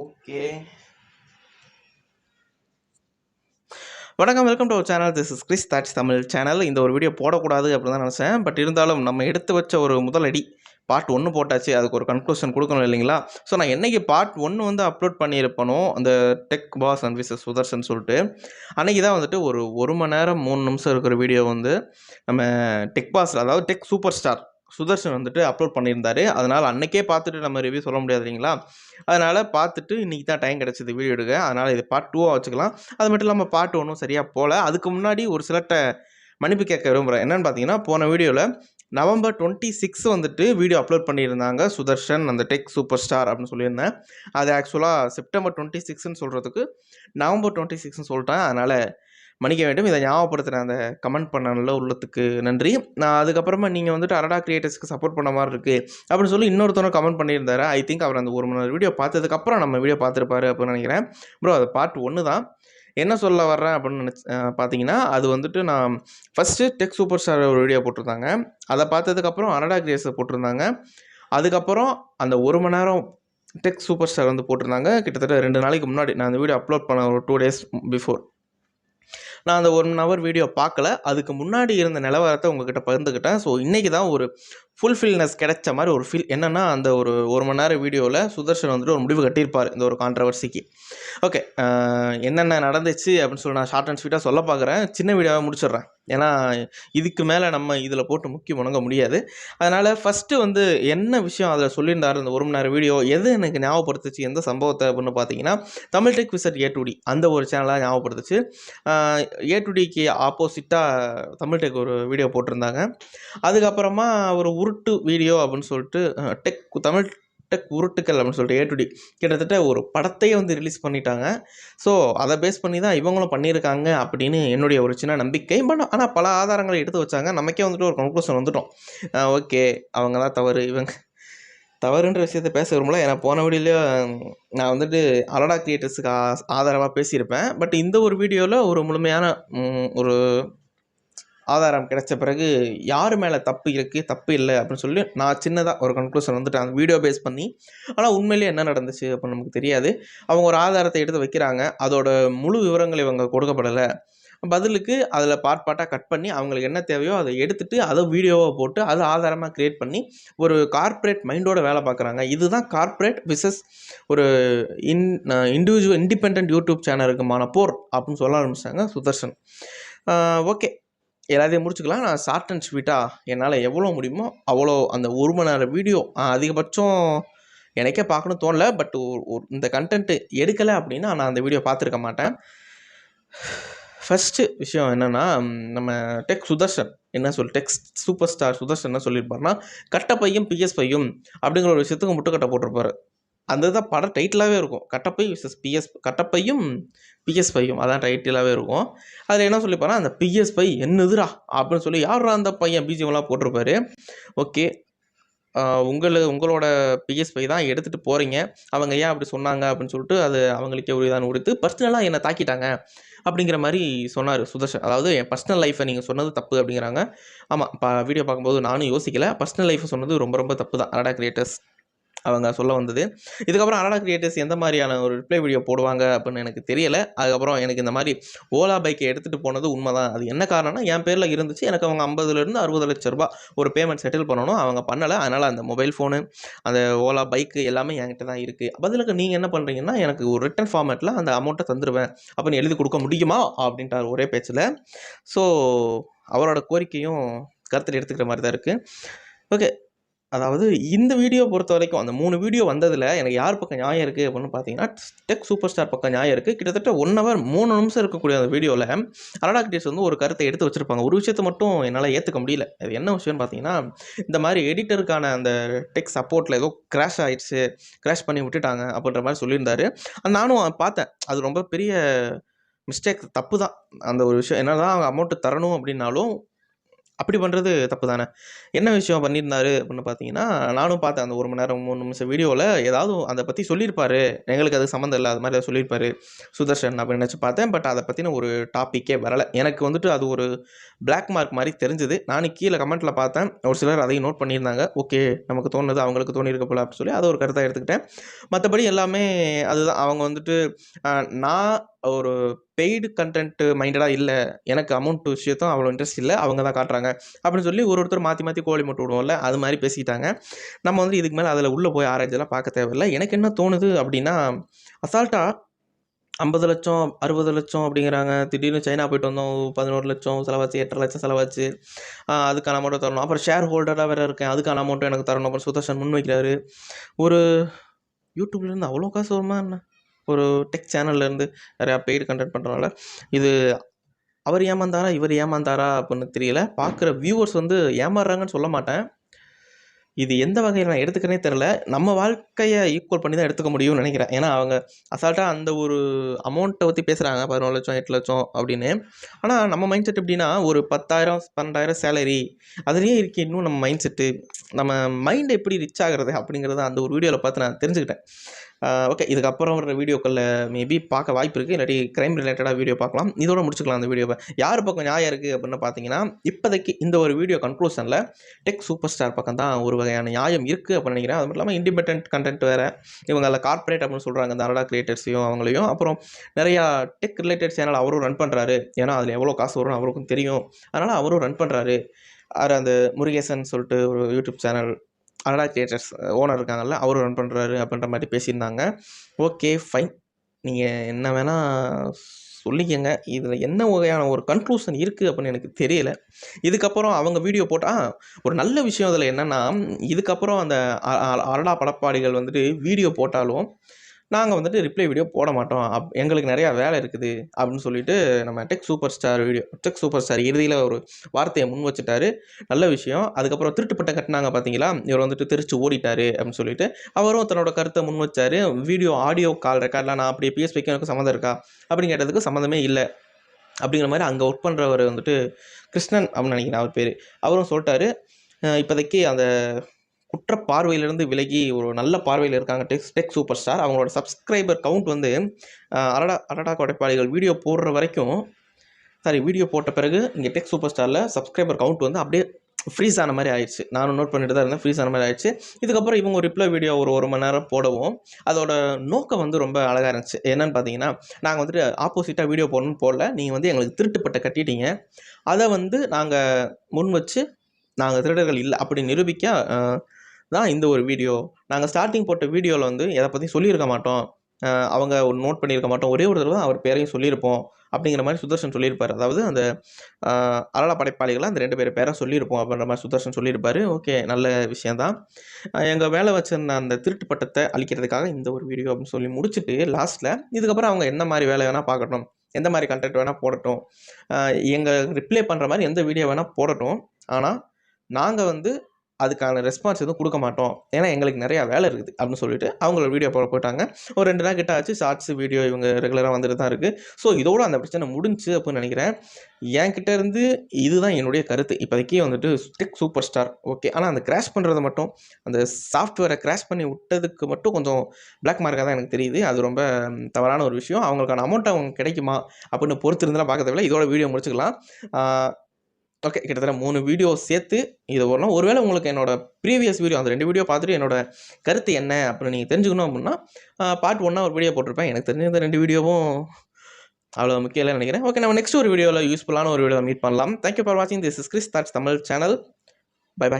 Okay. வணக்கம் welcome to our channel. This is Chris thoughts Tamil channel. இந்த ஒரு video போடக்கூடாது அப்படின்னு தான் நினச்சேன். பட் இருந்தாலும் நம்ம எடுத்து வச்ச ஒரு முதலடி பார்ட் ஒன்று போட்டாச்சு. அதுக்கு ஒரு கன்க்ளூஷன் கொடுக்கணும் இல்லைங்களா? ஸோ நான் என்னைக்கு பார்ட் ஒன்று வந்து அப்லோட் பண்ணியிருப்பனோ அந்த tech boss and versus Sudarshan சொல்லிட்டு அன்றைக்கி தான் வந்துட்டு ஒரு ஒரு மணி நேரம் மூணு நிமிஷம் இருக்கிற வீடியோ வந்து நம்ம டெக் பாஸில் அதாவது டெக் சூப்பர் ஸ்டார் சுதர்ஷன் வந்துட்டு அப்லோட் பண்ணியிருந்தாரு. அதனால் அன்னைக்கே பார்த்துட்டு நம்ம ரிவ்யூ சொல்ல முடியாது இல்லைங்களா? அதனால் பார்த்துட்டு இன்றைக்கி தான் டைம் கிடச்சிது வீடியோ எடுக்க. அதனால் இது பார்ட் டூவாக வச்சுக்கலாம். அது மட்டும் இல்லாமல் பார்ட் ஒன்றும் சரியாக போகல அதுக்கு முன்னாடி ஒரு சிலட்ட மன்னிப்பு கேட்க விரும்புகிறேன் என்னென்னு பார்த்தீங்கன்னா போன வீடியோவில் நவம்பர் டுவெண்ட்டி சிக்ஸ் வந்துட்டு வீடியோ அப்லோட் பண்ணியிருந்தாங்க சுதர்ஷன் அந்த டெக் சூப்பர் ஸ்டார் அப்படின்னு சொல்லியிருந்தேன். அது ஆக்சுவலாக செப்டம்பர் டுவெண்ட்டி சிக்ஸ்னு சொல்கிறதுக்கு நவம்பர் டுவெண்ட்டி சிக்ஸ்னு சொல்லிட்டேன். அதனால் மன்னிக்க வேண்டும். இதை ஞாபகப்படுத்துகிற அந்த கமெண்ட் பண்ணல உள்ளத்துக்கு நன்றி. நான் அதுக்கப்புறமா நீங்கள் வந்துட்டு அரடா கிரியேட்டர்ஸ்க்கு சப்போர்ட் பண்ண மாதிரி இருக்குது அப்படின்னு சொல்லி இன்னொருத்தவங்க கமெண்ட் பண்ணியிருந்தாரு. ஐ திங்க் அவர் அந்த ஒரு மணி நேரம் வீடியோ பார்த்ததுக்கப்புறம் நம்ம வீடியோ பார்த்துருப்பாரு அப்படின்னு நினைக்கிறேன். ப்ரோ அது பார்ட் ஒன்று தான். என்ன சொல்ல வர்றேன் அப்படின்னு நினச்சி பார்த்தீங்கன்னா அது வந்துட்டு நான் ஃபஸ்ட்டு டெக் சூப்பர் ஸ்டார் ஒரு வீடியோ போட்டிருந்தாங்க. அதை பார்த்ததுக்கப்புறம் அரடா கிரியேட்டர்ஸை போட்டிருந்தாங்க. அதுக்கப்புறம் அந்த ஒரு மணி நேரம் டெக் சூப்பர் ஸ்டார் வந்து போட்டிருந்தாங்க. கிட்டத்தட்ட ரெண்டு நாளைக்கு முன்னாடி நான் அந்த வீடியோ அப்லோட் பண்ண ஒரு டூ டேஸ் பிஃபோர் நான் அந்த ஒன் ஹவர் வீடியோ பார்க்கல. அதுக்கு முன்னாடி இருந்த நிலவரத்தை உங்ககிட்ட பகிர்ந்துக்கிட்டேன் ஸோ இன்றைக்கி தான் ஒரு ஃபுல்ஃபில்னஸ் கிடைச்ச மாதிரி ஒரு ஃபீல் என்னென்னா அந்த ஒரு ஒரு மணி நேரம் வீடியோவில் சுதர்ஷன் வந்துட்டு ஒரு முடிவு கட்டியிருப்பார் இந்த ஒரு கான்ட்ரவர்சிக்கு ஓகே என்னென்ன நடந்துச்சு அப்படின்னு சொல்லி நான் ஷார்ட் அண்ட் ஸ்வீட்டாக சொல்ல பார்க்குறேன். சின்ன வீடியோவை முடிச்சிடுறேன். ஏன்னா இதுக்கு மேலே நம்ம இதில் போட்டு முக்கியம் முணங்க முடியாது. அதனால் ஃபஸ்ட்டு வந்து என்ன விஷயம் அதில் சொல்லியிருந்தார் இந்த ஒரு மணி நேரம் வீடியோ எது எனக்கு ஞாபகப்படுத்துச்சு எந்த சம்பவத்தை அப்படின்னு பார்த்தீங்கன்னா தமிழ் டெக் விசட் ஏ டுடி அந்த ஒரு சேனலாக ஞாபகப்படுத்துச்சு. ஏ டுடிக்கு ஆப்போசிட்டாக தமிழ் டெக் ஒரு வீடியோ போட்டிருந்தாங்க. அதுக்கப்புறமா ஒரு உருட்டு வீடியோ அப்படின்னு சொல்லிட்டு டெக் தமிழ் டெக் உருட்டுக்கள் அப்படின்னு சொல்லிட்டு ஏ டு டி கிட்டத்தட்ட ஒரு படத்தையே வந்து ரிலீஸ் பண்ணிட்டாங்க. ஸோ அதை பேஸ் பண்ணி தான் இவங்களும் பண்ணியிருக்காங்க அப்படின்னு என்னுடைய ஒரு சின்ன நம்பிக்கை. பட் ஆனால் பல ஆதாரங்களை எடுத்து வச்சாங்க. நமக்கே வந்துட்டு ஒரு கன்க்ளூஷன் வந்துட்டோம். ஓகே அவங்க தான் தவறு. இவங்க தவறுன்ற விஷயத்த பேச விரும்பல. ஏன்னா போன வீடியோலேயே நான் வந்துட்டு அலடா கிரியேட்டர்ஸுக்கு ஆதரவாக பேசியிருப்பேன். பட் இந்த ஒரு வீடியோவில் ஒரு முழுமையான ஒரு ஆதாரம் கிடைச்ச பிறகு யார் மேலே தப்பு இருக்குது தப்பு இல்லை அப்படின்னு சொல்லி நான் சின்னதாக ஒரு கன்க்ளூஷன் வந்துட்டு அந்த வீடியோ பேஸ் பண்ணி ஆனால் உண்மையிலேயே என்ன நடந்துச்சு அப்படின்னு நமக்கு தெரியாது. அவங்க ஒரு ஆதாரத்தை எடுத்து வைக்கிறாங்க. அதோட முழு விவரங்கள் இவங்க கொடுக்கப்படலை. பதிலுக்கு அதில் பார்ட் பார்ட்டாக கட் பண்ணி அவங்களுக்கு என்ன தேவையோ அதை எடுத்துகிட்டு அதை வீடியோவை போட்டு அதை ஆதாரமாக க்ரியேட் பண்ணி ஒரு கார்ப்பரேட் மைண்டோட வேலை பார்க்குறாங்க. இதுதான் கார்ப்பரேட் விசஸ் ஒரு இன் இண்டிவிஜுவல் இண்டிபெண்ட் யூடியூப் சேனலுக்குமான போர் அப்படின்னு சொல்ல ஆரம்பிச்சாங்க சுதர்ஷன் ஓகே எல்லாத்தையும் முடிச்சுக்கலாம். நான் ஷார்ட் அண்ட் ஸ்வீட்டாக என்னால் எவ்வளோ முடியுமோ அவ்வளோ அந்த ஒரு மணி நேரம் வீடியோ அதிகபட்சம் எனக்கே பார்க்கணும் தோணல. பட் ஒரு இந்த கண்டென்ட்டு எடுக்கலை அப்படின்னா நான் அந்த வீடியோ பார்த்துருக்க மாட்டேன். ஃபஸ்ட்டு விஷயம் என்னென்னா நம்ம டெக் சுதர்ஷன் என்ன சொல் டெக்ஸ் சூப்பர் ஸ்டார் சுதர்ஷன் என்ன சொல்லியிருப்பாருன்னா கட்டப்பையும் பிஎஸ் பையும் அப்படிங்கிற ஒரு விஷயத்துக்கு முட்டுக்கட்டை போட்டிருப்பாரு. அந்த தான் படம் டைட்டிலாகவே இருக்கும். கட்டப்பை விசஸ் பிஎஸ் கட்டப்பையும் பிஎஸ் பையும் அதான் டைட்டிலாகவே இருக்கும். அதில் என்ன சொல்லிப்பாருன்னா அந்த பிஎஸ் பை என்னதுரா அப்படின்னு சொல்லி யாரா அந்த பையன் பிஜிஎம்லாம் போட்டிருப்பாரு. ஓகே உங்களை உங்களோட பிஎஸ் பை தான் எடுத்துகிட்டு போகிறீங்க அவங்க ஏன் அப்படி சொன்னாங்க அப்படின்னு சொல்லிட்டு அது அவங்களுக்கே உரிதான் கொடுத்து பர்சனலாக என்னை தாக்கிட்டாங்க. அப்படிங்கிற மாதிரி சொன்னார் சுதர்ஷன். அதாவது என் பர்சனல் லைஃப்பை நீங்கள் சொன்னது தப்பு அப்படிங்கிறாங்க. ஆமாம் இப்போ வீடியோ பார்க்கும்போது நானும் யோசிக்கலை. பர்சனல் லைஃப்பை சொன்னது ரொம்ப ரொம்ப தப்பு தான். அடா கிரியேட்டர்ஸ் அவங்க சொல்ல வந்தது. இதுக்கப்புறம் அராடா கிரியேட்டர்ஸ் எந்த மாதிரியான ஒரு ரிப்ளை வீடியோ போடுவாங்க அப்படின்னு எனக்கு தெரியலை. அதுக்கப்புறம் எனக்கு இந்த மாதிரி ஓலா பைக்கை எடுத்துகிட்டு போனது உண்மை தான் அது என்ன காரணம்னா என் பேரில் இருந்துச்சு. எனக்கு அவங்க ஐம்பதுலேருந்து அறுபது லட்ச ரூபா ஒரு பேமெண்ட் செட்டில் பண்ணணும். அவங்க பண்ணலை. அதனால் அந்த மொபைல் ஃபோனு அந்த ஓலா பைக்கு எல்லாமே என்கிட்ட தான் இருக்குது பதிலுக்கு நீங்கள் என்ன பண்ணுறீங்கன்னா எனக்கு ஒரு ரிட்டன் ஃபார்மேட்டில் அந்த அமௌண்ட்டை தந்துடுவேன் அப்படின்னு எழுதி கொடுக்க முடியுமா? அப்படின்ட்டார் ஒரே பேச்சில். ஸோ அவரோட கோரிக்கையும் கருத்தில் எடுத்துக்கிற மாதிரி தான் இருக்குது ஓகே அதாவது இந்த வீடியோ பொறுத்த வரைக்கும் அந்த மூணு வீடியோ வந்ததில் எனக்கு யார் பக்கம் நியாயம் இருக்குது அப்படின்னு பார்த்தீங்கன்னா டெக் சூப்பர் ஸ்டார் பக்கம் நியாயம் இருக்குது கிட்டத்தட்ட ஒன் ஹவர் மூணு நிமிஷம் இருக்கக்கூடிய அந்த வீடியோவில் அரடா கிட்டேஸ் வந்து ஒரு கருத்தை எடுத்து வச்சுருப்பாங்க. ஒரு விஷயத்தை மட்டும் என்னால் ஏற்றுக்க முடியல. அது என்ன விஷயம்னு பார்த்தீங்கன்னா இந்த மாதிரி எடிட்டருக்கான அந்த டெக் சப்போர்ட்டில் ஏதோ கிராஷ் ஆகிடுச்சு கிராஷ் பண்ணி விட்டுட்டாங்க அப்படின்ற மாதிரி சொல்லியிருந்தாரு. நானும் பார்த்தேன் அது ரொம்ப பெரிய மிஸ்டேக் தப்பு தான். அந்த ஒரு விஷயம் என்ன தான் அவங்க அமௌண்ட்டு தரணும் அப்படின்னாலும் அப்படி பண்ணுறது தப்பு தானே என்ன விஷயம் பண்ணியிருந்தாரு அப்படின்னு பார்த்தீங்கன்னா நானும் பார்த்தேன் அந்த ஒரு மணி நேரம் மூணு நிமிஷம் வீடியோவில் ஏதாவது அதை பற்றி சொல்லியிருப்பாரு. எங்களுக்கு அது சம்மந்தம் இல்லை அது மாதிரி ஏதாவது சொல்லியிருப்பாரு சுதர்ஷன் அப்படின்னு நினச்சி பார்த்தேன் பட் அதை பற்றின ஒரு டாப்பிக்கே வரலை. எனக்கு வந்துட்டு அது ஒரு பிளாக் மார்க் மாதிரி தெரிஞ்சுது. நானும் கீழே கமெண்ட்டில் பார்த்தேன் ஒரு சிலர் அதையும் நோட் பண்ணியிருந்தாங்க. ஓகே நமக்கு தோணுது அவங்களுக்கு தோணியிருக்க போல அப்படின்னு சொல்லி அதை ஒரு கருத்தாக எடுத்துக்கிட்டேன். மற்றபடி எல்லாமே அதுதான். அவங்க வந்துட்டு நான் ஒரு பெய்டு கண்டென்ட் மைண்டடாக இல்லை. எனக்கு அமௌண்ட் விஷயத்தும் அவ்வளோ இன்ட்ரெஸ்ட் இல்லை. அவங்க தான் காட்டுறாங்க. அப்படின்னு சொல்லி ஒரு ஒருத்தர் மாற்றி மாற்றி கோழி மட்டும் விடுவோம்ல அது மாதிரி பேசிக்கிட்டாங்க நம்ம வந்து இதுக்கு மேலே அதில் உள்ளே போய் ஆராய்ஞ்செல்லாம் பார்க்க தேவையில்லை. எனக்கு என்ன தோணுது அப்படின்னா அசால்ட்டாக ஐம்பது லட்சம் அறுபது லட்சம் அப்படிங்கிறாங்க. திடீர்னு சைனா போயிட்டு வந்தோம் பதினோரு லட்சம் செலவாச்சு எட்டரை லட்சம் செலவாச்சு. அதுக்கான அமௌண்ட்டை தரணும். அப்புறம் ஷேர் ஹோல்டராக வேறு இருக்கேன் அதுக்கான அமௌண்ட்டும் எனக்கு தரணும் அப்புறம் சுதர்ஷன் முன் வைக்கிறாரு. ஒரு யூடியூப்லேருந்து அவ்வளோ காசு வருமா என்ன? ஒரு டெக் சேனல்லேருந்து நிறையா பெய்டு கண்டென்ட் பண்ணுறனால இது அவர் ஏமாந்தாரா இவர் ஏமாந்தாரா அப்படின்னு தெரியல. பார்க்குற வியூவர்ஸ் வந்து ஏமாறுறாங்கன்னு சொல்ல மாட்டேன். இது எந்த வகையில் நான் எடுத்துக்கிறேனே தெரில நம்ம வாழ்க்கையை ஈக்குவல் பண்ணி தான் எடுத்துக்க முடியும்னு நினைக்கிறேன். ஏன்னா அவங்க அசால்ட்டாக அந்த ஒரு அமௌண்ட்டை பற்றி பேசுகிறாங்க பதினொரு லட்சம் எட்டு லட்சம் அப்படின்னு. ஆனால் நம்ம மைண்ட் செட் எப்படின்னா ஒரு பத்தாயிரம் பன்னெண்டாயிரம் சேலரி அதுலேயே இருக்கு இன்னும் நம்ம மைண்ட் செட்டு நம்ம மைண்ட் எப்படி ரிச் ஆகுறது அப்படிங்கிறத அந்த ஒரு வீடியோவில் பார்த்து நான் தெரிஞ்சுக்கிட்டேன். ஓகே இதுக்கப்புறம் வர வீடியோக்களில் மேபி பார்க்க வாய்ப்பு இருக்குது இல்லாட்டி க்ரைம் ரிலேட்டடாக வீடியோ பார்க்கலாம். இதோட முடிச்சுக்கலாம் அந்த வீடியோவை யார் பக்கம் நியாயம் இருக்குது அப்படின்னு பார்த்தீங்கன்னா இப்போதைக்கு இந்த ஒரு வீடியோ கன்க்ளூஷனில் டெக் சூப்பர் ஸ்டார் பக்கம் தான் ஒரு வகையான நியாயம் இருக்குது அப்படின்னு நினைக்கிறேன். அது மட்டும் இல்லாமல் இண்டிபெண்ட் கண்டென்ட் வேறு. இவங்க அதில் கார்ப்பரேட் அப்படின்னு சொல்கிறாங்க இந்த அனடா கிரியேட்டர்ஸையும் அவங்களையும். அப்புறம் நிறையா டெக் ரிலேட்டட் சேனல் அவரும் ரன் பண்ணுறாரு ஏன்னா அதில் எவ்வளோ காசு வரும்னு அவருக்கும் தெரியும். அதனால் அவரும் ரன் பண்ணுறாரு அவர் அந்த முருகேசன் சொல்லிட்டு ஒரு யூடியூப் சேனல் அனடா கிரியேட்டர்ஸ் ஓனர் இருக்காங்கல்ல அவரும் ரன் பண்ணுறாரு அப்படின்ற மாதிரி பேசியிருந்தாங்க ஓகே ஃபைன் நீங்கள் என்ன வேணால் சொல்லிக்கங்க இதில் என்ன வகையான ஒரு கன்க்ளூஷன் இருக்குது அப்படின்னு எனக்கு தெரியல இதுக்கப்புறம் அவங்க வீடியோ போட்டால் ஒரு நல்ல விஷயம் அதில் என்னென்னா இதுக்கப்புறம் அந்த அ- அரடா படப்பாடிகள் வந்துட்டு வீடியோ போட்டாலும் நாங்கள் வந்துட்டு ரிப்ளை வீடியோ போட மாட்டோம். அப் எங்களுக்கு நிறையா வேலை இருக்குது அப்படின்னு சொல்லிட்டு நம்ம tech super star video tech super star இறுதியில் ஒரு வார்த்தையை முன் வச்சுட்டாரு. நல்ல விஷயம். அதுக்கப்புறம் திருட்டுப்பட்ட கட்டினாங்க பார்த்தீங்களா இவர் வந்துட்டு திருச்சி ஓடிட்டார் அப்படின்னு சொல்லிட்டு அவரும் தன்னோட கருத்தை முன் வச்சார். வீடியோ ஆடியோ கால் ரெக்கார்ட்லாம் நான் அப்படி பிஎஸ் எனக்கு சம்மந்தம் இருக்கா? அப்படின்னு கேட்டதுக்கு சம்மந்தமே இல்லை. அப்படிங்கிற மாதிரி அங்கே ஒர்க் பண்ணுறவர் வந்துட்டு கிருஷ்ணன் அப்படின்னு நினைக்கிறேன் அவர் பேர். அவரும் சொல்லிட்டாரு இப்போதைக்கு அந்த குற்ற பார்வையிலிருந்து விலகி ஒரு நல்ல பார்வையில் இருக்காங்க டெக் டெக் சூப்பர் ஸ்டார் அவங்களோட சப்ஸ்கிரைபர் கவுண்ட் வந்து அரடா அரடா கொடைப்பாளிகள் வீடியோ போடுற வரைக்கும் சாரி வீடியோ போட்ட பிறகு இங்கே டெக் சூப்பர் ஸ்டாரில் சப்ஸ்கிரைபர் கவுண்ட் வந்து அப்படியே ஃப்ரீஸ் ஆன மாதிரி ஆயிடுச்சு. நானும் நோட் பண்ணிட்டு தான் இருந்தேன் ஃப்ரீஸ் ஆன மாதிரி ஆயிடுச்சு. இதுக்கப்புறம் இவங்க ஒரு ரிப்ளை வீடியோ ஒரு ஒரு மணி நேரம் போடவும் அதோட நோக்கம் வந்து ரொம்ப அழகாக இருந்துச்சு. என்னன்னு பார்த்தீங்கன்னா நாங்கள் வந்துட்டு ஆப்போசிட்டாக வீடியோ போடணும்னு போடல. நீங்கள் வந்து எங்களுக்கு திருட்டுப்பட்ட கட்டிட்டீங்க. அதை வந்து நாங்கள் முன் வச்சு நாங்கள் திருடர்கள் இல்லை அப்படி நிரூபிக்க தான் இந்த ஒரு வீடியோ. நாங்கள் ஸ்டார்டிங் போட்ட வீடியோவில் வந்து எதை பற்றி சொல்லியிருக்க மாட்டோம். அவங்க ஒரு நோட் பண்ணியிருக்க மாட்டோம். ஒரே ஒரு தடவை தான் அவர் பேரையும் சொல்லியிருப்போம். அப்படிங்கிற மாதிரி சுதர்ஷன் சொல்லியிருப்பார். அதாவது அந்த அலலா படைப்பாளிகளை அந்த ரெண்டு பேர் பேரை சொல்லியிருப்போம் அப்படின்ற மாதிரி சுதர்ஷன் சொல்லியிருப்பாரு. ஓகே நல்ல விஷயந்தான் எங்கள் வேலை வச்சிருந்த அந்த திருட்டு பட்டத்தை அழிக்கிறதுக்காக இந்த ஒரு வீடியோ அப்படின்னு சொல்லி முடிச்சுட்டு லாஸ்ட்டில் இதுக்கப்புறம் அவங்க என்ன மாதிரி வேலை வேணால் பார்க்கட்டும். எந்த மாதிரி கண்டென்ட் வேணால் போடட்டும். எங்கள் ரிப்ளை பண்ணுற மாதிரி எந்த வீடியோ வேணால் போடட்டும். ஆனால் நாங்கள் வந்து அதுக்கான ரெஸ்பான்ஸ் எதுவும் கொடுக்க மாட்டோம். ஏன்னா எங்களுக்கு நிறையா வேலை இருக்குது அப்படின்னு சொல்லிட்டு அவங்களோட வீடியோ போட போயிட்டாங்க ஒரு ரெண்டு நாள் கிட்ட ஆச்சு. ஷார்ட்ஸ் வீடியோ இவங்க ரெகுலராக வந்துட்டு தான் இருக்குது ஸோ இதோட அந்த பிரச்சனை முடிஞ்சு அப்படின்னு நினைக்கிறேன். என்கிட்ட இருந்து இதுதான் என்னுடைய கருத்து. இப்போதைக்கு வந்துட்டு டெக் சூப்பர் ஸ்டார் ஓகே ஆனால் அந்த கிராஷ் பண்ணுறது மட்டும் அந்த சாஃப்ட்வேரை கிராஷ் பண்ணி விட்டதுக்கு மட்டும் கொஞ்சம் பிளாக் மார்க்காக தான் எனக்கு தெரியுது. அது ரொம்ப தவறான ஒரு விஷயம். அவங்களுக்கான அமௌண்ட் அவங்க கிடைக்குமா அப்படின்னு பொறுத்து இருந்தால் பார்க்க தேவையில்ல இதோட வீடியோ முடிச்சுக்கலாம். ஓகே கிட்டத்தட்ட மூணு வீடியோ சேர்த்து இது வரலாம் ஒருவேளை உங்களுக்கு என்னோட ப்ரீவியஸ் வீடியோ அந்த ரெண்டு வீடியோ பார்த்துட்டு என்னோட கருத்து என்ன அப்படின்னு நீங்கள் தெரிஞ்சுக்கணும் அப்படின்னா பார்ட் ஒன்னாக ஒரு வீடியோ போட்டிருப்பேன். எனக்கு தெரிஞ்ச இந்த ரெண்டு வீடியோவும் அவ்வளோ முக்கியம் நினைக்கிறேன். ஓகே நம்ம நெக்ஸ்ட் ஒரு வீடியோவில் யூஸ்ஃபுல்லான ஒரு வீடியோவில் மீட் பண்ணலாம். தேங்க்யூ ஃபார் வாட்சிங் this is Chris thoughts Tamil channel